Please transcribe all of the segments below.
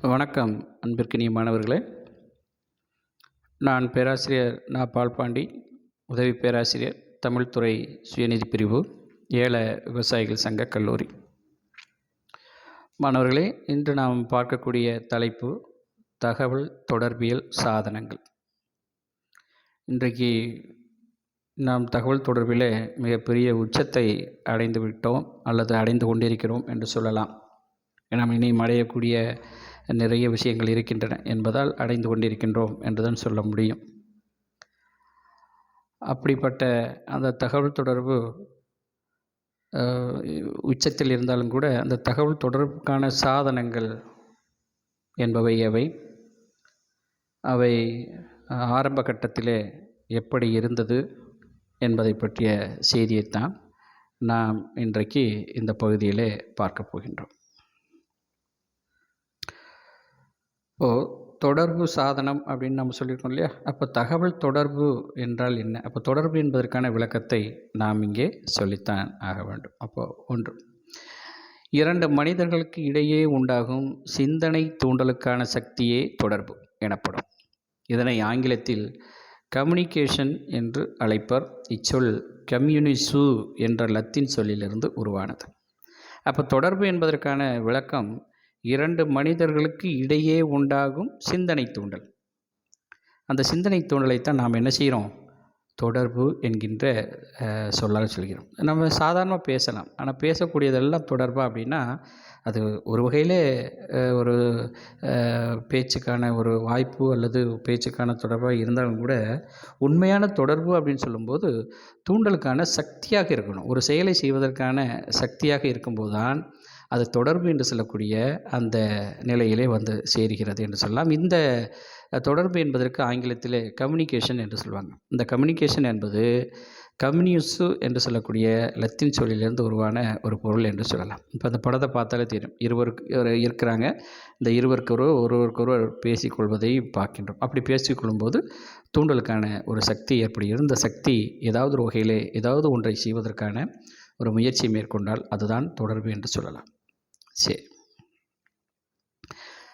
வணக்கம் அன்பிற்கினிய மாணவர்களே. நான் பேராசிரியர் நா. பால்பாண்டி உதவி பேராசிரியர் தமிழ்துறை சுயநிதி பிரிவு ஏல விவசாயிகள் சங்க கல்லூரி. மாணவர்களே இன்று நாம் பார்க்கக்கூடிய தலைப்பு தகவல் தொடர்பியல் சாதனங்கள். இன்றைக்கு நாம் தகவல் தொடர்பில் மிகப்பெரிய உச்சத்தை அடைந்து விட்டோம் அல்லது அடைந்து கொண்டிருக்கிறோம் என்று சொல்லலாம். நாம் இனியும் அடையக்கூடிய நிறைய விஷயங்கள் இருக்கின்றன என்பதால் அடைந்து கொண்டிருக்கின்றோம் என்றுதான் சொல்ல முடியும். அப்படிப்பட்ட அந்த தகவல் தொடர்பு உச்சத்தில் இருந்தாலும் கூட அந்த தகவல் தொடர்புக்கான சாதனங்கள் என்பவை எவை அவை ஆரம்ப கட்டத்திலே எப்படி இருந்தது என்பதை பற்றிய செய்தியைத்தான் நாம் இன்றைக்கு இந்த பகுதியிலே பார்க்க போகின்றோம். இப்போது தொடர்பு சாதனம் அப்படின்னு நம்ம சொல்லியிருக்கோம் இல்லையா? அப்போ தகவல் தொடர்பு என்றால் என்ன? அப்போ தொடர்பு என்பதற்கான விளக்கத்தை நாம் இங்கே சொல்லித்தான் ஆக வேண்டும். அப்போ ஒன்று இரண்டு மனிதர்களுக்கு இடையே உண்டாகும் சிந்தனை தூண்டலுக்கான சக்தியே தொடர்பு எனப்படும். இதனை ஆங்கிலத்தில் கம்யூனிகேஷன் என்று அழைப்பர். இச்சொல் கம்யூனிசு என்ற லத்தீன் சொல்லிலிருந்து உருவானது. அப்போ தொடர்பு என்பதற்கான விளக்கம் இரண்டு மனிதர்களுக்கு இடையே உண்டாகும் சிந்தனை தூண்டல். அந்த சிந்தனை தூண்டலைத்தான் நாம் என்ன செய்கிறோம்? தொடர்பு என்கின்ற சொல்லால் சொல்கிறோம். நம்ம சாதாரணமாக பேசலாம். ஆனால் பேசக்கூடியதெல்லாம் தொடர்பாக அப்படின்னா அது ஒரு வகையில் ஒரு பேச்சுக்கான ஒரு வாய்ப்பு அல்லது பேச்சுக்கான தொடர்பாக இருந்தாலும் கூட உண்மையான தொடர்பு அப்படின்னு சொல்லும்போது தூண்டலுக்கான சக்தியாக இருக்கணும். ஒரு செயலை செய்வதற்கான சக்தியாக இருக்கும்போது தான் அது தொடர்பு என்று சொல்லக்கூடிய அந்த நிலையிலே வந்து சேருகிறது என்று சொல்லலாம். இந்த தொடர்பு என்பதற்கு ஆங்கிலத்தில் கம்யூனிகேஷன் என்று சொல்லுவாங்க. இந்த கம்யூனிகேஷன் என்பது கம்யூனியூஸு என்று சொல்லக்கூடிய லத்தீன் சொல்லிலிருந்து உருவான ஒரு பொருள் என்று சொல்லலாம். இப்போ அந்த படத்தை பார்த்தாலே தெரியும். இருவருக்கு இருக்கிறாங்க. இந்த இருவருக்கொரு ஒருவருக்கொருவர் பேசிக்கொள்வதை பார்க்கின்றோம். அப்படி பேசிக்கொள்ளும்போது தூண்டலுக்கான ஒரு சக்தி ஏற்படுகிறது. இந்த சக்தி ஏதாவது ஒரு வகையிலே ஏதாவது ஒன்றை செய்வதற்கான ஒரு முயற்சி மேற்கொண்டால் அதுதான் தொடர்பு என்று சொல்லலாம். சரி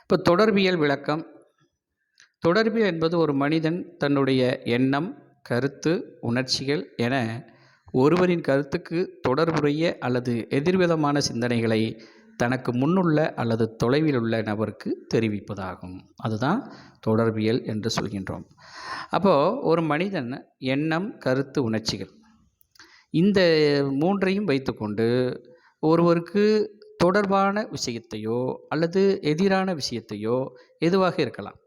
இப்போ தொடர்பியல் விளக்கம். தொடர்பியல் என்பது ஒரு மனிதன் தன்னுடைய எண்ணம் கருத்து உணர்ச்சிகள் என ஒருவரின் கருத்துக்கு தொடர்புடைய அல்லது எதிர்விதமான சிந்தனைகளை தனக்கு முன்னுள்ள அல்லது தொலைவில் உள்ள நபருக்கு தெரிவிப்பதாகும். அதுதான் தொடர்பியல் என்று சொல்கின்றோம். அப்போது ஒரு மனிதன் எண்ணம் கருத்து உணர்ச்சிகள் இந்த மூன்றையும் வைத்துக்கொண்டு ஒருவருக்கு தொடர்பான விஷயத்தையோ அல்லது எதிரான விஷயத்தையோ எதுவாக இருக்கலாம்.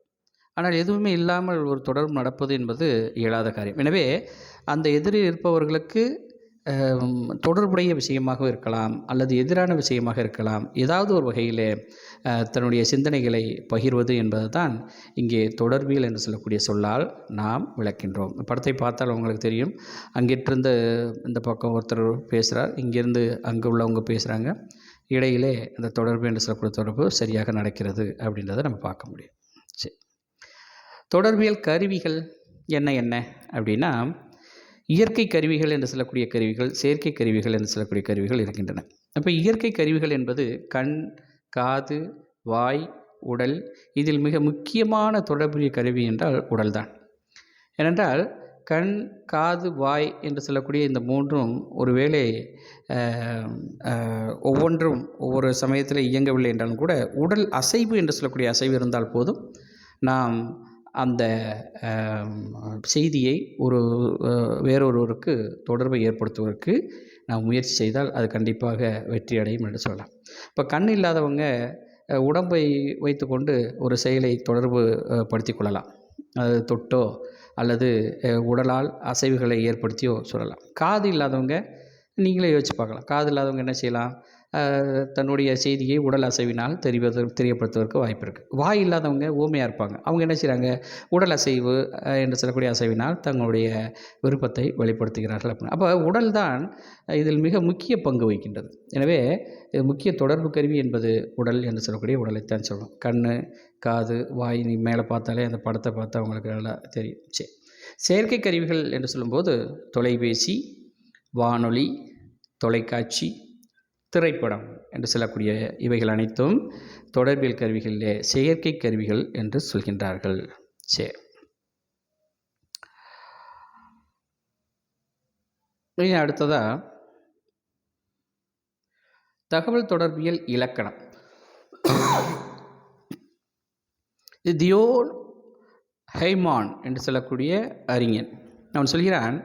ஆனால் எதுவுமே இல்லாமல் ஒரு தொடர்பு நடப்பது என்பது இயலாத காரியம். எனவே அந்த எதிரில் இருப்பவர்களுக்கு தொடர்புடைய விஷயமாக இருக்கலாம் அல்லது எதிரான விஷயமாக இருக்கலாம். ஏதாவது ஒரு வகையில் தன்னுடைய சிந்தனைகளை பகிர்வது என்பது தான் இங்கே தொடர்பியல் என்று சொல்லக்கூடிய சொல்லால் நாம் விளக்கின்றோம். படத்தை பார்த்தால் உங்களுக்கு தெரியும். அங்கிட்டிருந்து இந்த பக்கம் ஒருத்தர் பேசுகிறார் இங்கேருந்து அங்கே உள்ளவங்க பேசுகிறாங்க இடையிலே அந்த தொடர்பு என்று சொல்லக்கூடிய தொடர்பு சரியாக நடக்கிறது அப்படின்றத நம்ம பார்க்க முடியும். சரி. தொடர்பியல் கருவிகள் என்ன என்ன? அப்படின்னா இயற்கை கருவிகள் என்று சொல்லக்கூடிய கருவிகள் செயற்கை கருவிகள் என்று சொல்லக்கூடிய கருவிகள் இருக்கின்றன. அப்போ இயற்கை கருவிகள் என்பது கண் காது வாய் உடல் இதில் மிக முக்கியமான தொடர்புடைய கருவி என்றால் உடல்தான். ஏனென்றால் கண் காது வாய் என்று சொல்லக்கூடிய இந்த மூன்றும் ஒருவேளை ஒவ்வொன்றும் ஒவ்வொரு சமயத்தில் இயங்கவில்லை என்றாலும் கூட உடல் அசைவு என்று சொல்லக்கூடிய அசைவு இருந்தால் போதும். நாம் அந்த செய்தியை ஒரு வேறொருவருக்கு தொடர்பை ஏற்படுத்துவதற்கு நாம் முயற்சி செய்தால் அது கண்டிப்பாக வெற்றி அடையும் என்று சொல்லலாம். இப்போ கண் இல்லாதவங்க உடம்பை வைத்துக்கொண்டு ஒரு செயலை தொடர்பு படுத்தி கொள்ளலாம். அது தொட்டோ அல்லது உடலால் அசைவுகளை ஏற்படுத்தியோ சொல்லலாம். காது இல்லாதவங்க நீங்களே யோசிச்சு பார்க்கலாம். காது இல்லாதவங்க என்ன செய்யலாம்? தன்னுடைய செய்தியை உடல் அசைவினால் தெரிவதற்கு தெரியப்படுத்துவதற்கு வாய்ப்பு இருக்குது வாய் இல்லாதவங்க ஊமையாக இருப்பாங்க. அவங்க என்ன செய்கிறாங்க உடல் அசைவு என்று சொல்லக்கூடிய அசைவினால் தங்களுடைய விருப்பத்தை வெளிப்படுத்துகிறார்கள் அப்படின்னு. அப்போ உடல் தான் இதில் மிக முக்கிய பங்கு வகிக்கின்றது. எனவே முக்கிய தொடர்பு கருவி என்பது உடல் என்று சொல்லக்கூடிய உடலைத்தான் சொல்லணும் கண் காது வாய் நீ மேலே பார்த்தாலே அந்த படத்தை பார்த்தா அவங்களுக்கு நல்லா தெரியும். சரி செயற்கை கருவிகள் என்று சொல்லும்போது தொலைபேசி வானொலி தொலைக்காட்சி திரைப்படம் என்று சொல்லக்கூடிய இவைகள் அனைத்தும் தொடர்பியல் கருவிகளிலே செயற்கை கருவிகள் என்று சொல்கின்றார்கள். சரி அடுத்ததா தகவல் தொடர்பியல் இலக்கணம். இது தியோன் ஹைமான் என்று சொல்லக்கூடிய அறிஞன். அவன் சொல்கிறான்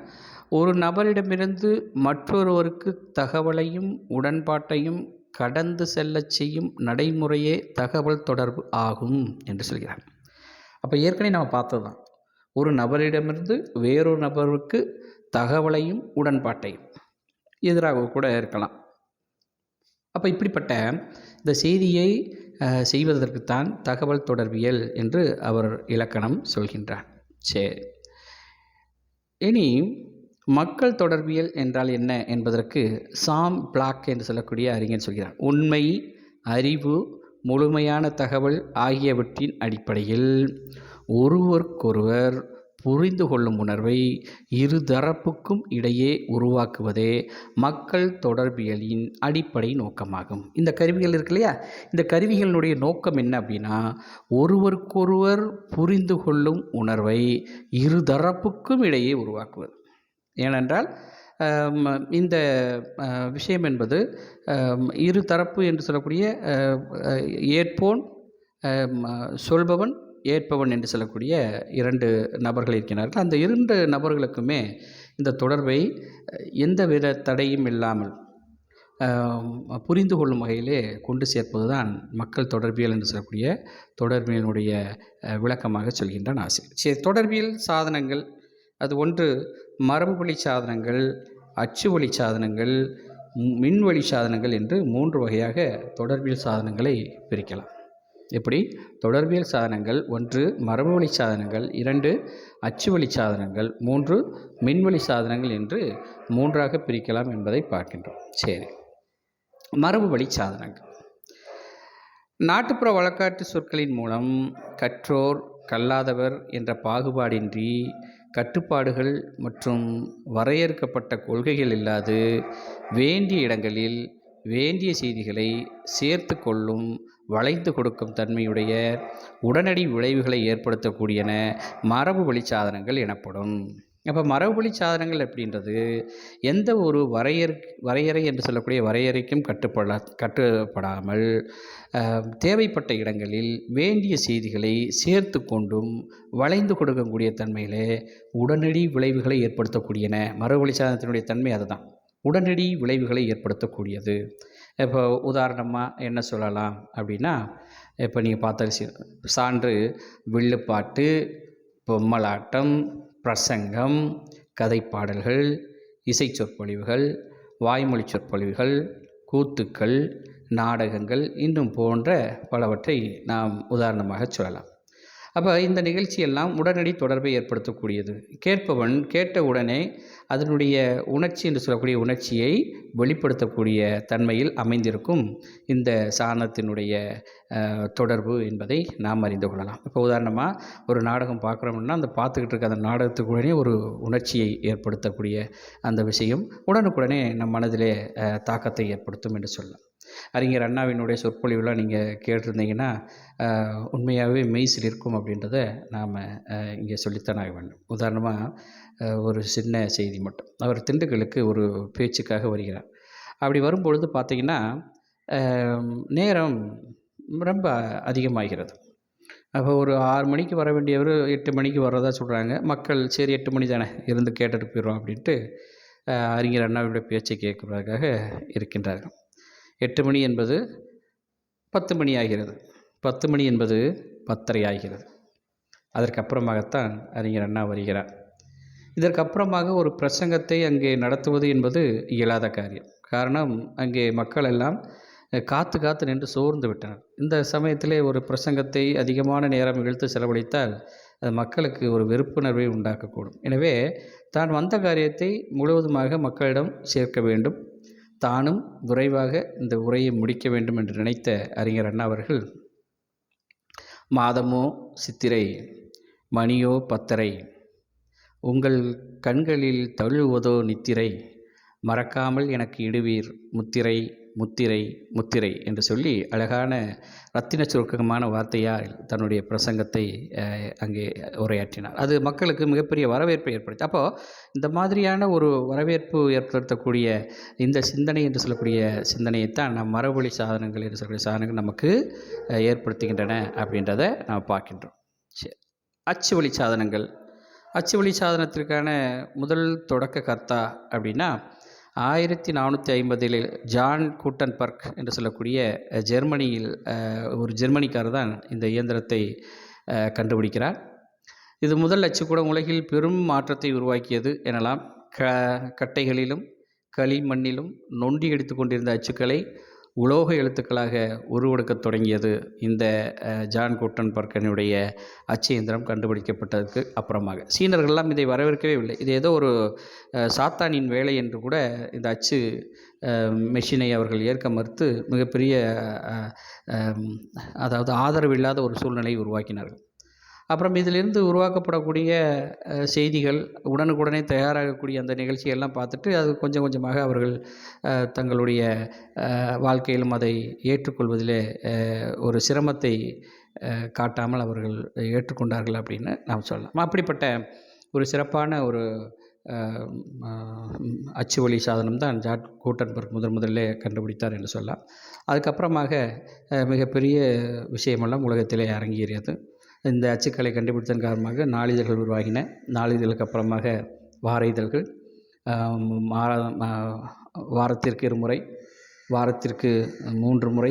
ஒரு நபரிடமிருந்து மற்றொருவருக்கு தகவலையும் உடன்பாட்டையும் கடந்து செல்லச் செய்யும் நடைமுறையே தகவல் தொடர்பு ஆகும் என்று சொல்கிறார். அப்போ ஏற்கனவே நம்ம பார்த்தது தான் ஒரு நபரிடமிருந்து வேறொரு நபருக்கு தகவலையும் உடன்பாட்டையும் எதிராக கூட இருக்கலாம். அப்போ இப்படிப்பட்ட இந்த செய்தியை செய்வதற்குத்தான் தகவல் தொடர்பியல் என்று அவர் இலக்கணம் சொல்கின்றார். சரி இனி மக்கள் தொடர்பியல் என்றால் என்ன என்பதற்கு சாம் பிளாக் என்று சொல்லக்கூடிய அறிஞர் சொல்கிறார். உண்மை அறிவு முழுமையான தகவல் ஆகியவற்றின் அடிப்படையில் ஒருவருக்கொருவர் புரிந்து கொள்ளும் உணர்வை இரு தரப்புக்கும் இடையே உருவாக்குவதே மக்கள் தொடர்பியலின் அடிப்படை நோக்கமாகும். இந்த கருவிகள் இருக்கு இல்லையா? இந்த கருவிகளினுடைய நோக்கம் என்ன அப்படின்னா ஒருவருக்கொருவர் புரிந்து கொள்ளும் உணர்வை இரு தரப்புக்கும் இடையே உருவாக்குவது. ஏனென்றால் இந்த விஷயம் என்பது இரு தரப்பு என்று சொல்லக்கூடிய ஏற்போன் சொல்பவன் ஏற்பவன் என்று சொல்லக்கூடிய இரண்டு நபர்கள் இருக்கிறார்கள் அந்த இரண்டு நபர்களுக்குமே இந்த தொடர்பை எந்த வித தடையும் இல்லாமல் புரிந்து கொள்ளும் வகையிலே கொண்டு சேர்ப்பது தான் மக்கள் தொடர்பியல் என்று சொல்லக்கூடிய தொடர்பியலினுடைய விளக்கமாக சொல்கின்றான் ஆசிரியர். சரி தொடர்பியல் சாதனங்கள் அது ஒன்று மரபு வழி சாதனங்கள் அச்சு வழி சாதனங்கள் மின்வழி சாதனங்கள் என்று மூன்று வகையாக தொடர்பியல் சாதனங்களை பிரிக்கலாம். எப்படி? தொடர்பியல் சாதனங்கள் ஒன்று மரபு வழி சாதனங்கள் இரண்டு அச்சு வழி சாதனங்கள் மூன்று மின்வழி சாதனங்கள் என்று மூன்றாக பிரிக்கலாம் என்பதை பார்க்கின்றோம். சரி. மரபு வழி சாதனங்கள். நாட்டுப்புற வழக்காட்டு சொற்களின் மூலம் கற்றோர் கல்லாதவர் என்ற பாகுபாடின்றி கட்டுப்பாடுகள் மற்றும் வரையறுக்கப்பட்ட கொள்கைகள் இல்லாது வேண்டிய இடங்களில் வேண்டிய செய்திகளை சேர்த்து கொள்ளும் வளைந்து கொடுக்கும் தன்மையுடைய உடனடி விளைவுகளை ஏற்படுத்தக்கூடியன மரபு வழி சாதனங்கள் எனப்படும். அப்போ மரபுவழி சாதனங்கள் அப்படின்றது எந்த ஒரு வரையறை வரையறை என்று சொல்லக்கூடிய வரையறைக்கும் கட்டுப்பட கட்டுப்படாமல் தேவைப்பட்ட இடங்களில் வேண்டிய செய்திகளை சேர்த்து கொண்டும் வளைந்து கொடுக்கக்கூடிய தன்மையிலே உடனடி விளைவுகளை ஏற்படுத்தக்கூடியன. மரபுவழி சாதனத்தினுடைய தன்மை அதுதான். உடனடி விளைவுகளை ஏற்படுத்தக்கூடியது. இப்போ உதாரணமாக என்ன சொல்லலாம் அப்படின்னா இப்போ நீங்கள் பார்த்த சான்று வில்லுப்பாட்டு பொம்மலாட்டம் பிரசங்கம் கதைப்பாடல்கள் இசை சொற்பொழிவுகள் வாய்மொழி சொற்பொழிவுகள் கூத்துக்கள் நாடகங்கள் இன்னும் போன்ற பலவற்றை நாம் உதாரணமாக சொல்லலாம். அப்போ இந்த நிகழ்ச்சியெல்லாம் உடனடி தொடர்பை ஏற்படுத்தக்கூடியது. கேட்பவன் கேட்ட உடனே அதனுடைய உணர்ச்சி என்று சொல்லக்கூடிய உணர்ச்சியை வெளிப்படுத்தக்கூடிய தன்மையில் அமைந்திருக்கும் இந்த சாணத்தினுடைய தொடர்பு என்பதை நாம் அறிந்து கொள்ளலாம். இப்போ உதாரணமாக ஒரு நாடகம் பார்க்குறோம்னா அந்த பார்த்துக்கிட்டு இருக்க அந்த நாடகத்துக்கு உடனே ஒரு உணர்ச்சியை ஏற்படுத்தக்கூடிய அந்த விஷயம் உடனுக்குடனே நம் மனதிலே தாக்கத்தை ஏற்படுத்தும் என்று சொல்லலாம். அறிஞர் அண்ணாவினுடைய சொற்பொழிவுலாம் நீங்கள் கேட்டிருந்தீங்கன்னா உண்மையாகவே மெய்சில் இருக்கும் அப்படின்றத நாம் இங்கே சொல்லித்தான் ஆக வேண்டும். உதாரணமாக ஒரு சின்ன செய்தி மட்டும். அவர் திண்டுக்கலுக்கு ஒரு பேச்சுக்காக வருகிறார். அப்படி வரும்பொழுது பார்த்தீங்கன்னா நேரம் ரொம்ப அதிகமாகிறது. அப்போ ஒரு ஆறு மணிக்கு வர வேண்டியவர் எட்டு மணிக்கு வர்றதா சொல்கிறாங்க மக்கள் சரி எட்டு மணி தானே இருந்து கேட்டுட்டு போயிடும் அப்படின்ட்டு அறிஞர் அண்ணாவுடைய பேச்சை கேட்குறதுக்காக இருக்கின்றார்கள். எட்டு மணி என்பது பத்து மணி ஆகிறது. பத்து மணி என்பது பத்தரை ஆகிறது. அதற்கப்புறமாகத்தான் அறிஞர் அண்ணா வருகிறார். இதற்கப்புறமாக ஒரு பிரசங்கத்தை அங்கே நடத்துவது என்பது இயலாத காரியம். காரணம் அங்கே மக்கள் எல்லாம் காத்து காத்து நின்று சோர்ந்து விட்டனர். இந்த சமயத்திலே ஒரு பிரசங்கத்தை அதிகமான நேரம் இழுத்து செலவழித்தால் அது மக்களுக்கு ஒரு வெறுப்புணர்வை உண்டாக்கக்கூடும். எனவே தான் வந்த காரியத்தை முழுவதுமாக மக்களிடம் சேர்க்க வேண்டும். தானும் விரைவாக இந்த உரையை முடிக்க வேண்டும் என்று நினைத்த அறிஞர் அண்ணா அவர்கள் மாதமோ சித்திரை மணியோ பத்தரை உங்கள் கண்களில் தழுவதோ நித்திரை மறக்காமல் எனக்கு இடுவீர் முத்திரை முத்திரை முத்திரை என்று சொல்லி அழகான ரத்தின சுருக்கமான வார்த்தையால் தன்னுடைய பிரசங்கத்தை அங்கே உரையாற்றினார். அது மக்களுக்கு மிகப்பெரிய வரவேற்பை ஏற்படுத்தி. அப்போது இந்த மாதிரியான ஒரு வரவேற்பு ஏற்படுத்தக்கூடிய இந்த சிந்தனை என்று சொல்லக்கூடிய சிந்தனையைத்தான் நம் மரபொழி சாதனங்கள் என்று சொல்லக்கூடிய சாதனங்கள் நமக்கு ஏற்படுத்துகின்றன அப்படின்றத நாம் பார்க்கின்றோம். சரி. அச்சு வழி சாதனங்கள். அச்சு வழி சாதனத்திற்கான முதல் தொடக்க கர்த்தா அப்படின்னா ஆயிரத்தி நானூற்றி ஐம்பதில் ஜான் கூட்டன்பர்க் என்று சொல்லக்கூடிய ஜெர்மனியில் ஒரு ஜெர்மனிக்காரர் தான் இந்த இயந்திரத்தை கண்டுபிடிக்கிறார். இது முதல் அச்சுக்கூடம் உலகில் பெரும் மாற்றத்தை உருவாக்கியது எனலாம். க கட்டைகளிலும் களிமண்ணிலும் நொண்டி எடுத்து கொண்டிருந்த அச்சுக்களை உலோக எழுத்துக்களாக உருவெடுக்கத் தொடங்கியது இந்த ஜான் கூட்டன் பர்கனுடைய அச்சு இயந்திரம் கண்டுபிடிக்கப்பட்டதுக்கு அப்புறமாக. சீனர்கள்லாம் இதை வரவேற்கவே இல்லை. இது ஏதோ ஒரு சாத்தானின் வேலை என்று கூட இந்த அச்சு மெஷினை அவர்கள் ஏற்க மறுத்து மிகப்பெரிய அதாவது ஆதரவு அதாவது ஆதரவில்லாத ஒரு சூழ்நிலையை உருவாக்கினார்கள். அப்புறம் இதிலிருந்து உருவாக்கப்படக்கூடிய செய்திகள் உடனுக்குடனே தயாராகக்கூடிய அந்த நிகழ்ச்சியெல்லாம் பார்த்துட்டு அது கொஞ்சம் கொஞ்சமாக அவர்கள் தங்களுடைய வாழ்க்கையிலும் அதை ஏற்றுக்கொள்வதிலே ஒரு சிரமத்தை காட்டாமல் அவர்கள் ஏற்றுக்கொண்டார்கள் அப்படின்னு நாம் சொல்லலாம். அப்படிப்பட்ட ஒரு சிறப்பான ஒரு அச்சு வழி சாதனம் தான் ஜாட் கூட்டன்பர்க் முதன் முதல்ல கண்டுபிடித்தார் என்று சொல்லலாம். அதுக்கப்புறமாக மிகப்பெரிய விஷயமெல்லாம் உலகத்திலே அரங்கேறியது. இந்த அச்சுக்களை கண்டுபிடித்தன் காரணமாக நாளிதழ்கள் உருவாகின. நாளிதழுக்கு அப்புறமாக வார இதழ்கள் ஆம், வாரத்திற்கு இருமுறை வாரத்திற்கு மூன்று முறை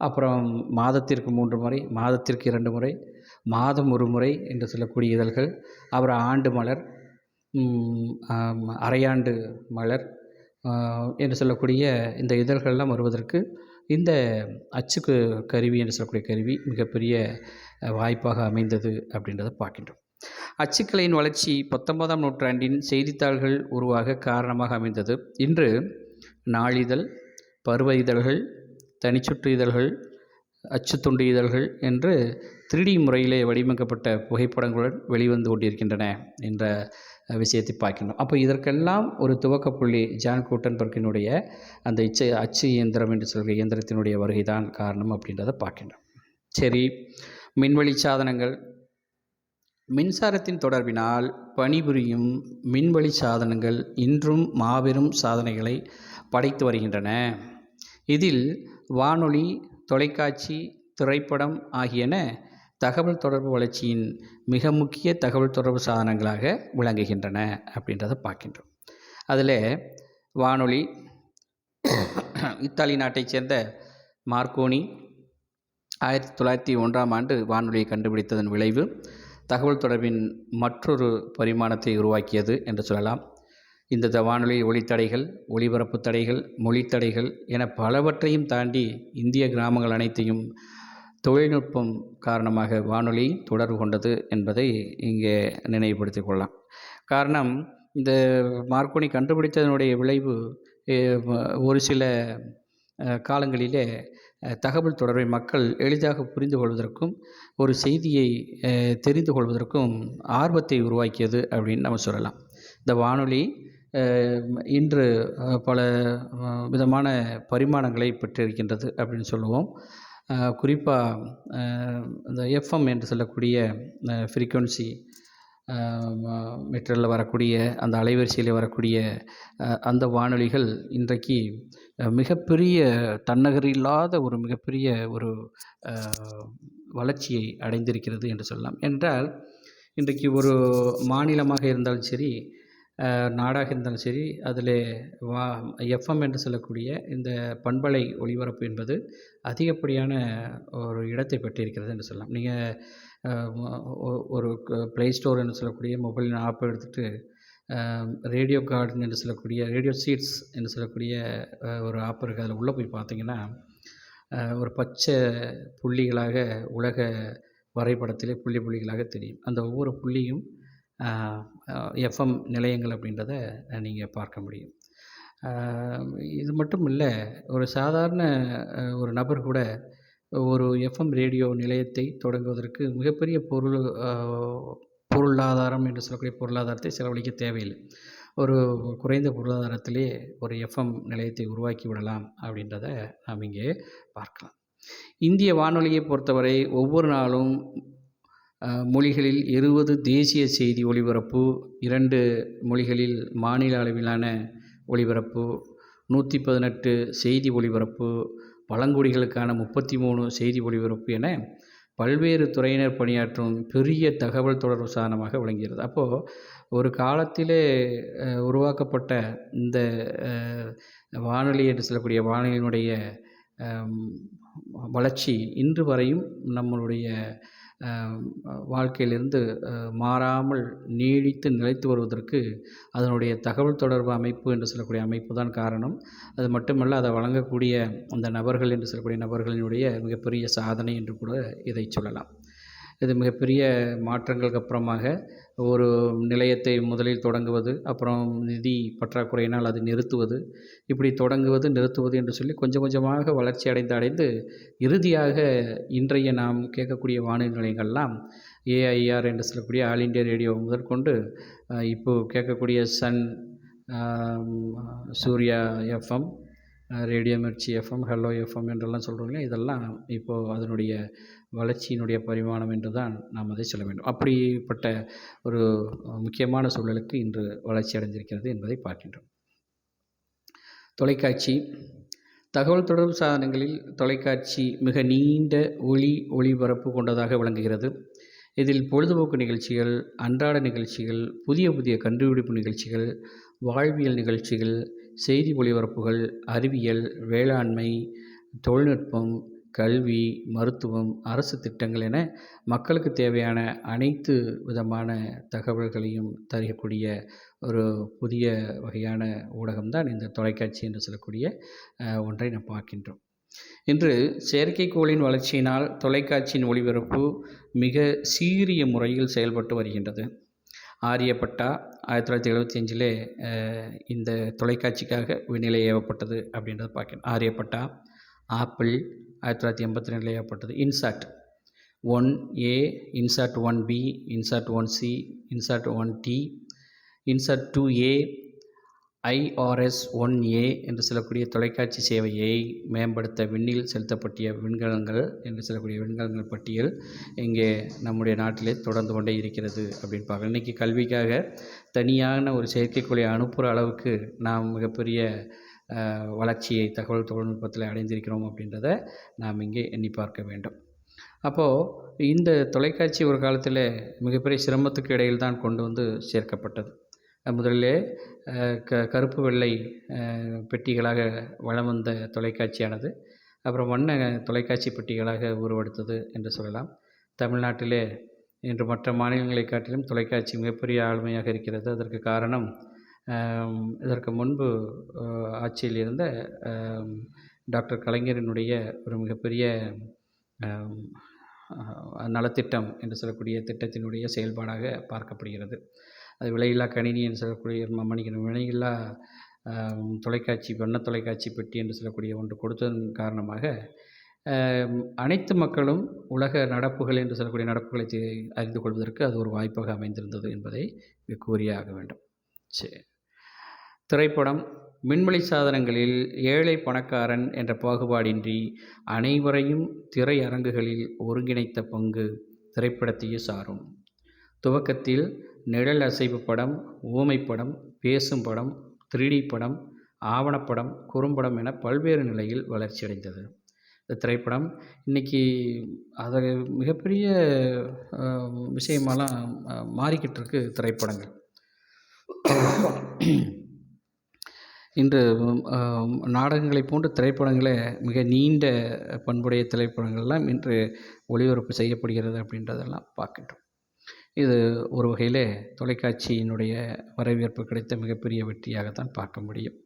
அப்புறம் மாதத்திற்கு மூன்று முறை மாதத்திற்கு இரண்டு முறை மாதம் ஒரு முறை என்று சொல்லக்கூடிய இதழ்கள் அப்புறம் ஆண்டு மலர் அரையாண்டு மலர் என்று சொல்லக்கூடிய இந்த இதழ்கள்லாம் வருவதற்கு இந்த அச்சுக்கு கருவி என்று சொல்லக்கூடிய கருவி மிகப்பெரிய வாய்ப்பாக அமைந்தது அப்படின்றத பார்க்கின்றோம். அச்சுக்கலையின் வளர்ச்சி பத்தொன்பதாம் நூற்றாண்டின் செய்தித்தாள்கள் உருவாக காரணமாக அமைந்தது. இன்று நாளிதழ் பருவ இதழ்கள் தனிச்சுற்று இதழ்கள் அச்சுத்துண்டு இதழ்கள் என்று த்ரீடி முறையிலே வடிவமைக்கப்பட்ட புகைப்படங்களுடன் வெளிவந்து கொண்டிருக்கின்றன என்ற விஷயத்தை பார்க்கின்றோம். அப்போ இதற்கெல்லாம் ஒரு துவக்க புள்ளி ஜான் கூட்டன்பர்க்கினுடைய அந்த இச்சை அச்சு இயந்திரம் என்று சொல்கிற இயந்திரத்தினுடைய வருகைதான் காரணம் அப்படின்றத பார்க்கின்றோம். சரி மின்வழி சாதனங்கள். மின்சாரத்தின் தொடர்பினால் பணிபுரியும் மின்வழி சாதனங்கள் இன்றும் மாபெரும் சாதனைகளை படைத்து வருகின்றன. இதில் வானொலி தொலைக்காட்சி திரைப்படம் ஆகியன தகவல் தொடர்பு வளர்ச்சியின் மிக முக்கிய தகவல் தொடர்பு சாதனங்களாக விளங்குகின்றன அப்படின்றத பார்க்கின்றோம். அதில் வானொலி இத்தாலி நாட்டைச் சேர்ந்த மார்க்கோனி ஆயிரத்தி தொள்ளாயிரத்தி ஒன்றாம் ஆண்டு வானொலியை கண்டுபிடித்ததன் விளைவு தகவல் தொடர்பின் மற்றொரு பரிமாணத்தை உருவாக்கியது என்று சொல்லலாம். இந்த த- வானொலி ஒளித்தடைகள் ஒளிபரப்பு தடைகள் மொழித்தடைகள் என பலவற்றையும் தாண்டி இந்திய கிராமங்கள் அனைத்தையும் தொழில்நுட்பம் காரணமாக வானொலி தொடர்பு கொண்டது என்பதை இங்கே நினைவுபடுத்திக் கொள்ளலாம். காரணம் இந்த மார்க்கோனி கண்டுபிடித்ததனுடைய விளைவு ஒரு சில காலங்களிலே தகவல் தொடர்பை மக்கள் எளிதாக புரிந்து கொள்வதற்கும் ஒரு செய்தியை தெரிந்து கொள்வதற்கும் ஆர்வத்தை உருவாக்கியது அப்படின்னு நம்ம சொல்லலாம். இந்த வானொலி இன்று பல விதமான பரிமாணங்களை பெற்றிருக்கின்றது அப்படின்னு சொல்லுவோம். குறிப்பாக இந்த எஃப்எம் என்று சொல்லக்கூடிய ஃப்ரீக்குவன்சி மீட்டரில் வரக்கூடிய அந்த அலைவரிசையில் வரக்கூடிய அந்த வானொலிகள் இன்றைக்கு மிகப்பெரிய தன்னகர் இல்லாத ஒரு மிகப்பெரிய ஒரு வளர்ச்சியை அடைந்திருக்கிறது என்று சொல்லலாம். என்றால் இன்றைக்கு ஒரு மாநிலமாக இருந்தாலும் சரி நாடாக இருந்தாலும் சரி அதில் வா எஃப்எம் என்று சொல்லக்கூடிய இந்த பண்பலை ஒளிபரப்பு என்பது அதிகப்படியான ஒரு இடத்தை பெற்றிருக்கிறது என்று சொல்லலாம். நீங்கள் ஒரு ப்ளே ஸ்டோர் என்று சொல்லக்கூடிய மொபைல் ஆப் எடுத்துகிட்டு ரேடியோ கார்டன் என்று சொல்லக்கூடிய ரேடியோ சீட்ஸ் என்று சொல்லக்கூடிய ஒரு ஆப் இருக்குது அதில் உள்ளே போய் பார்த்தீங்கன்னா ஒரு பச்சை புள்ளிகளாக உலக வரைபடத்திலே புள்ளி புள்ளிகளாக தெரியும். அந்த ஒவ்வொரு புள்ளியும் எஃப்எம் நிலையங்கள் அப்படின்றத நீங்கள் பார்க்க முடியும். இது மட்டும் இல்லை ஒரு சாதாரண ஒரு நபர் கூட ஒரு எஃப்எம் ரேடியோ நிலையத்தை தொடங்குவதற்கு மிகப்பெரிய பொருள் பொருளாதாரம் என்று சொல்லக்கூடிய பொருளாதாரத்தை செலவழிக்க தேவையில்லை. ஒரு குறைந்த பொருளாதாரத்திலே ஒரு எஃப்எம் நிலையத்தை உருவாக்கி விடலாம் அப்படின்றத நாம் இங்கே பார்க்கலாம். இந்திய வானொலியை பொறுத்தவரை ஒவ்வொரு நாளும் மொழிகளில் இருபது தேசிய செய்தி ஒளிபரப்பு இரண்டு மொழிகளில் மாநில அளவிலான ஒளிபரப்பு நூற்றி பதினெட்டு செய்தி ஒளிபரப்பு பழங்குடிகளுக்கான முப்பத்தி மூணு செய்தி ஒளிபரப்பு என பல்வேறு துறையினர் பணியாற்றும் பெரிய தகவல் தொடர்பு சாதனமாக விளங்குகிறது. அப்போது ஒரு காலத்திலே உருவாக்கப்பட்ட இந்த வானொலி என்று சொல்லக்கூடிய வானொலியினுடைய வளர்ச்சி இன்று வரையும் நம்மளுடைய வாழ்க்கையிலிருந்து மாறாமல் நீடித்து நிலைத்து வருவதற்கு அதனுடைய தகவல் தொடர்பு அமைப்பு என்று சொல்லக்கூடிய அமைப்பு தான் காரணம். அது மட்டுமல்ல அதை வழங்கக்கூடிய அந்த நபர்கள் என்று சொல்லக்கூடிய நபர்களினுடைய மிகப்பெரிய சாதனை என்று கூட இதை சொல்லலாம். இது மிகப்பெரிய மாற்றங்களுக்கு அப்புறமாக ஒரு நிலையத்தை முதலில் தொடங்குவது அப்புறம் நிதி பற்றாக்குறையினால் அது நிறுத்துவது இப்படி தொடங்குவது நிறுத்துவது என்று சொல்லி கொஞ்சம் கொஞ்சமாக வளர்ச்சி அடைந்து அடைந்து இறுதியாக இன்றைய நாம் கேட்கக்கூடிய வானொலி நிலையங்கள்லாம் ஏஐஆர் என்று சொல்லக்கூடிய ஆல் இண்டியா ரேடியோ முதற்கொண்டு இப்போது கேட்கக்கூடிய Sun Surya FM radio Mirchi FM hello FM என்றெல்லாம் சொல்கிறோம் இதெல்லாம் இப்போது அதனுடைய வளர்ச்சியினுடைய பரிமாணம் என்று தான் நாம் அதை சொல்ல வேண்டும். அப்படிப்பட்ட ஒரு முக்கியமான சூழலுக்கு இன்று வளர்ச்சி அடைந்திருக்கிறது என்பதை பார்க்கின்றோம். தொலைக்காட்சி. தகவல் தொடர்பு சாதனங்களில் தொலைக்காட்சி மிக நீண்ட ஒளி ஒளிபரப்பு கொண்டதாக விளங்குகிறது. இதில் பொழுதுபோக்கு நிகழ்ச்சிகள் அன்றாட நிகழ்ச்சிகள் புதிய புதிய கண்டுபிடிப்பு நிகழ்ச்சிகள் வாழ்வியல் நிகழ்ச்சிகள் செய்தி ஒளிபரப்புகள் அறிவியல் வேளாண்மை தொழில்நுட்பம் கல்வி மருத்துவம் அரசு திட்டங்கள் என மக்களுக்கு தேவையான அனைத்து விதமான தகவல்களையும் தரக்கூடிய ஒரு புதிய வகையான ஊடகம்தான் இந்த தொலைக்காட்சி என்று சொல்லக்கூடிய ஒன்றை நாம் பார்க்கின்றோம். இன்று செயற்கைக்கோளின் வளர்ச்சியினால் தொலைக்காட்சியின் ஒளிபரப்பு மிக சீரிய முறையில் செயல்பட்டு வருகின்றது. ஆரியப்பட்டா ஆயிரத்தி தொள்ளாயிரத்தி எழுபத்தி அஞ்சிலே இந்த தொலைக்காட்சிக்காக விண்ணிலை ஏவப்பட்டது அப்படின்றத பார்க்கணும் ஆரியப்பட்டா ஆப்பிள் ஆயிரத்தி தொள்ளாயிரத்தி எண்பத்தி ரெண்டில் ஏவப்பட்டது. INSAT one A INSAT one B INSAT one C INSAT one D INSAT two A IRS one A என்று சொல்லக்கூடிய தொலைக்காட்சி சேவையை மேம்படுத்த விண்ணில் செலுத்தப்பட்டிய விண்கலங்கள் என்று சொல்லக்கூடிய விண்கலங்கள் பட்டியல் இங்கே நம்முடைய நாட்டிலே தொடர்ந்து கொண்டே இருக்கிறது அப்படின்னு பார்க்கலாம். இன்றைக்கி கல்விக்காக தனியான ஒரு செயற்கைக்கோளை அனுப்புகிற அளவுக்கு நாம் மிகப்பெரிய வளர்ச்சியை தகவல் தொழில்நுட்பத்தில் அடைந்திருக்கிறோம் அப்படின்றத நாம் இங்கே எண்ணி பார்க்க வேண்டும். அப்போது இந்த தொலைக்காட்சி ஒரு காலத்தில் மிகப்பெரிய சிரமத்துக்கு இடையில் தான் கொண்டு வந்து சேர்க்கப்பட்டது. முதலிலே க கருப்பு வெள்ளை பெட்டிகளாக வலம் வந்த தொலைக்காட்சியானது. அப்புறம் வண்ண தொலைக்காட்சி பெட்டிகளாக உருவெடுத்தது என்று சொல்லலாம். தமிழ்நாட்டிலே இன்று மற்ற மாநிலங்களை காட்டிலும் தொலைக்காட்சி மிகப்பெரிய ஆளுமையாக இருக்கிறது. அதற்கு காரணம் இதற்கு முன்பு ஆட்சியில் இருந்த டாக்டர் கலைஞரினுடைய ஒரு மிகப்பெரிய நலத்திட்டம் என்று சொல்லக்கூடிய திட்டத்தினுடைய செயல்பாடாக பார்க்கப்படுகிறது. அது விலையில்லா கணினி என்று சொல்லக்கூடிய மன்னிக்கணும். விலையில்லா தொலைக்காட்சி வண்ண தொலைக்காட்சி பெட்டி என்று சொல்லக்கூடிய ஒன்று கொடுத்ததன் காரணமாக அனைத்து மக்களும் உலக நடப்புகள் என்று சொல்லக்கூடிய நடப்புகளை அறிந்து கொள்வதற்கு அது ஒரு வாய்ப்பாக அமைந்திருந்தது என்பதை இங்கு கூறியே ஆக வேண்டும். சரி திரைப்படம் மின்வெளி சாதனங்களில் ஏழை பணக்காரன் என்ற பாகுபாடின்றி அனைவரையும் திரையரங்குகளில் ஒருங்கிணைத்த பங்கு திரைப்படத்தையே சாரும். துவக்கத்தில் நிழல் அசைவு படம் ஊமைப்படம் பேசும் படம் த்ரீடி படம் ஆவணப்படம் குறும்படம் என பல்வேறு நிலையில் வளர்ச்சியடைந்தது இந்த திரைப்படம் இன்றைக்கி அதை மிகப்பெரிய விஷயமெல்லாம் விஷயமாலாம் மாறிக்கிட்டு இருக்கு திரைப்படங்கள். இன்று நாடகங்களை போன்று போன்ற திரைப்படங்களே மிக நீண்ட பண்புடைய திரைப்படங்கள்லாம் இன்று ஒளிபரப்பு செய்யப்படுகிறது அப்படின்றதெல்லாம் பார்க்கின்றோம். இது ஒரு வகையிலே தொலைக்காட்சியினுடைய வரவேற்பு கிடைத்த மிகப்பெரிய வெற்றியாகத்தான் பார்க்க முடியும்.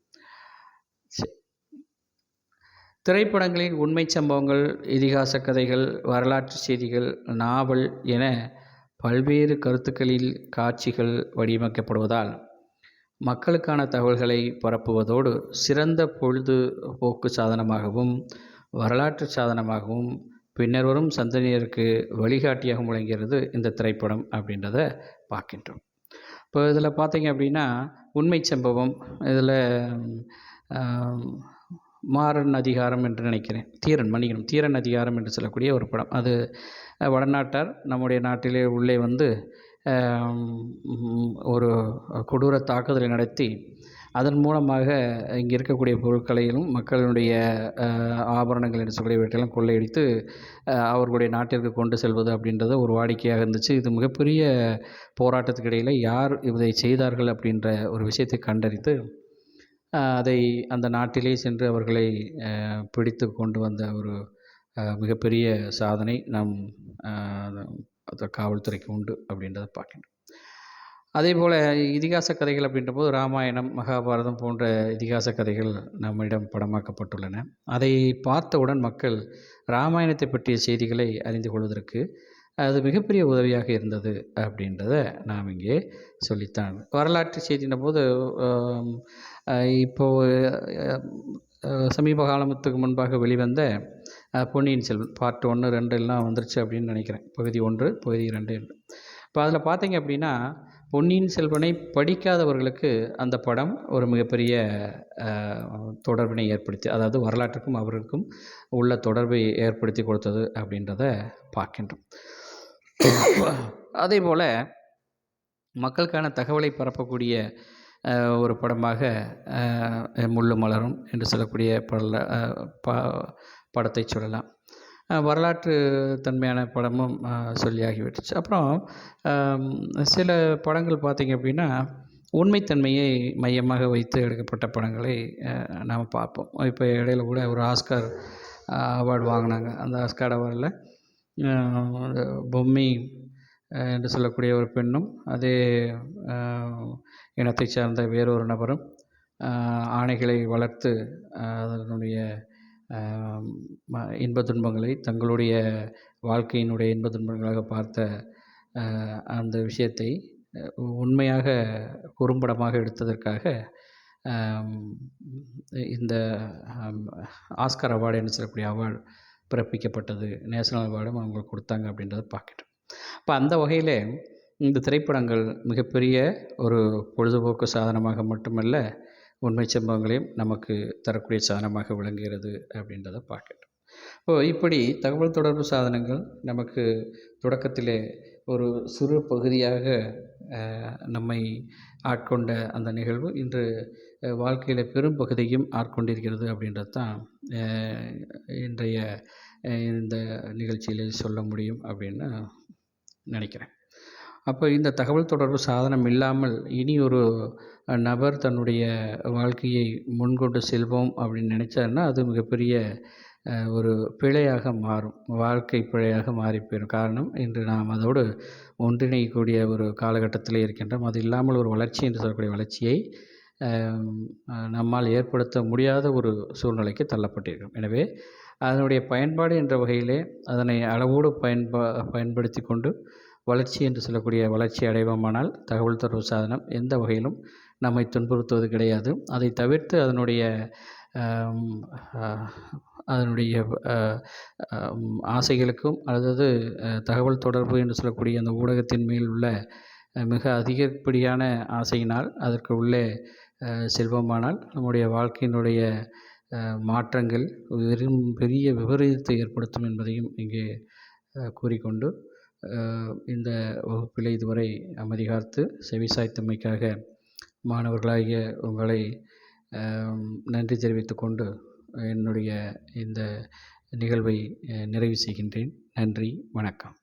திரைப்படங்களின் உண்மை சம்பவங்கள் இதிகாச கதைகள் வரலாற்று செய்திகள் நாவல் என பல்வேறு கருத்துக்களில் காட்சிகள் வடிவமைக்கப்படுவதால் மக்களுக்கான தகவல்களை பரப்புவதோடு சிறந்த பொழுதுபோக்கு சாதனமாகவும் வரலாற்று சாதனமாகவும் பின்னர் வரும் சந்ததியினருக்கு வழிகாட்டியாக விளங்குகிறது இந்த திரைப்படம் அப்படின்றத பார்க்கின்றோம். இப்போ இதில் பார்த்தீங்க அப்படின்னா உண்மை சம்பவம் இதில் மாறன் அதிகாரம் என்று நினைக்கிறேன். தீரன் மன்னிக்கணும் தீரன் அதிகாரம் என்று சொல்லக்கூடிய ஒரு படம். அது வடநாட்டார் நம்முடைய நாட்டிலே உள்ளே வந்து ஒரு கொடூர தாக்குதலை நடத்தி அதன் மூலமாக இங்கே இருக்கக்கூடிய பொருட்களையும் மக்களினுடைய ஆபரணங்கள் என்று சொல்லக்கூடியவற்றையெல்லாம் கொள்ளையடித்து அவர்களுடைய நாட்டிற்கு கொண்டு செல்வது அப்படின்றது ஒரு வாடிக்கையாக இருந்துச்சு. இது மிகப்பெரிய போராட்டத்துக்கு இடையில் யார் இதை செய்தார்கள் அப்படின்ற ஒரு விஷயத்தை கண்டறித்து அதை அந்த நாட்டிலே சென்று அவர்களை பிடித்து கொண்டு வந்த ஒரு மிகப்பெரிய சாதனை நம் காவல்துறைக்கு உண்டு அப்படின்றத பார்க்கின்றோம். அதே போல் இதிகாச கதைகள் அப்படின்ற போது ராமாயணம் மகாபாரதம் போன்ற இதிகாச கதைகள் நம்மிடம் படமாக்கப்பட்டுள்ளன. அதை பார்த்தவுடன் மக்கள் ராமாயணத்தை பற்றிய செய்திகளை அறிந்து கொள்வதற்கு அது மிகப்பெரிய உதவியாக இருந்தது அப்படின்றத நாம் இங்கே சொல்லித்தான். வரலாற்று செய்தின்ற போது இப்போது சமீப காலத்துக்கு முன்பாக வெளிவந்த பொன்னியின் செல்வன் பார்ட் ஒன்று ரெண்டு எல்லாம் வந்துருச்சு அப்படின்னு நினைக்கிறேன். பகுதி ஒன்று பகுதி ரெண்டு. இப்போ அதில் பார்த்தீங்க அப்படின்னா பொன்னியின் செல்வனை படிக்காதவர்களுக்கு அந்த படம் ஒரு மிகப்பெரிய தொடர்பினை ஏற்படுத்தி அதாவது வரலாற்றுக்கும் அவர்களுக்கும் உள்ள தொடர்பை ஏற்படுத்தி கொடுத்தது அப்படின்றத பார்க்கின்றோம். அதே போல் மக்களுக்கான தகவலை பரப்பக்கூடிய ஒரு படமாக முள்ளு மலரும் என்று சொல்லக்கூடிய பட ப படத்தை சொல்லலாம். வரலாற்று தன்மையான படமும் சொல்லியாகிவிட்டுச்சு அப்புறம் சில படங்கள் பார்த்திங்க அப்படின்னா உண்மைத்தன்மையை மையமாக வைத்து எடுக்கப்பட்ட படங்களை நாம் பார்ப்போம். இப்போ இடையில கூட ஒரு ஆஸ்கார் அவார்டு வாங்கினாங்க. அந்த ஆஸ்கார் அவார்டில் பொம்மி என்று சொல்லக்கூடிய ஒரு பெண்ணும் அதே இனத்தை சார்ந்த வேறொரு நபரும் ஆணைகளை வளர்த்து அதனுடைய இன்ப துன்பங்களை தங்களுடைய வாழ்க்கையினுடைய இன்ப துன்பங்களாக பார்த்த அந்த விஷயத்தை உண்மையாக குறும்படமாக எடுத்ததற்காக இந்த ஆஸ்கர் அவார்டு என்று சொல்லக்கூடிய அவார்டு பிறப்பிக்கப்பட்டது. நேஷனல் அவார்டும் அவங்களுக்கு கொடுத்தாங்க அப்படின்றத பார்க்கட்டும். இப்போ அந்த வகையில் இந்த திரைப்படங்கள் மிகப்பெரிய ஒரு பொழுதுபோக்கு சாதனமாக மட்டுமல்ல உண்மை சம்பவங்களையும் நமக்கு தரக்கூடிய சாதனமாக விளங்குகிறது அப்படின்றத பார்க்கட்டும். இப்போது இப்படி தகவல் தொடர்பு சாதனங்கள் நமக்கு தொடக்கத்திலே ஒரு சிறு பகுதியாக நம்மை ஆட்கொண்ட அந்த நிகழ்வு இன்று வாழ்க்கையில் பெரும் பகுதியும் ஆட்கொண்டிருக்கிறது அப்படின்றது தான் இன்றைய இந்த நிகழ்ச்சியில் சொல்ல முடியும் அப்படின்னு நினைக்கிறேன். அப்போ இந்த தகவல் தொடர்பு சாதனம் இல்லாமல் இனி ஒரு நபர் தன்னுடைய வாழ்க்கையை முன்கொண்டு செல்வோம் அப்படின்னு நினச்சாருன்னா அது மிகப்பெரிய ஒரு பிழையாக மாறும். வாழ்க்கை பிழையாக மாறி போயிடும் காரணம் இன்று நாம் அதோடு ஒன்றிணையக்கூடிய ஒரு காலகட்டத்தில் இருக்கின்றோம். அது இல்லாமல் ஒரு வளர்ச்சி என்று சொல்லக்கூடிய வளர்ச்சியை நம்மால் ஏற்படுத்த முடியாத ஒரு சூழ்நிலைக்கு தள்ளப்பட்டிருக்கும் எனவே அதனுடைய பயன்பாடு என்ற வகையிலே அதனை அளவோடு பயன்பா பயன்படுத்தி கொண்டு வளர்ச்சி என்று சொல்லக்கூடிய வளர்ச்சி அடைவோமானால் தகவல் தொடர்பு சாதனம் எந்த வகையிலும் நம்மை துன்புறுத்துவது கிடையாது. அதை தவிர்த்து அதனுடைய அதனுடைய ஆசைகளுக்கும் அல்லது தகவல் தொடர்பு என்று சொல்லக்கூடிய அந்த ஊடகத்தின் மேல் உள்ள மிக அதிகப்படியான ஆசையினால் அதற்கு உள்ளே செல்வமானால் நம்முடைய வாழ்க்கையினுடைய மாற்றங்கள் வெறும் பெரிய விபரீதத்தை ஏற்படுத்தும் என்பதையும் இங்கே கூறிக்கொண்டு இந்த வகுப்பில் இதுவரை அமைதி காத்து செவிசாய்த்தமைக்காக மாணவர்களாகிய உங்களை நன்றி தெரிவித்துக்கொண்டு என்னுடைய இந்த நிகழ்வை நிறைவு செய்கின்றேன். நன்றி வணக்கம்.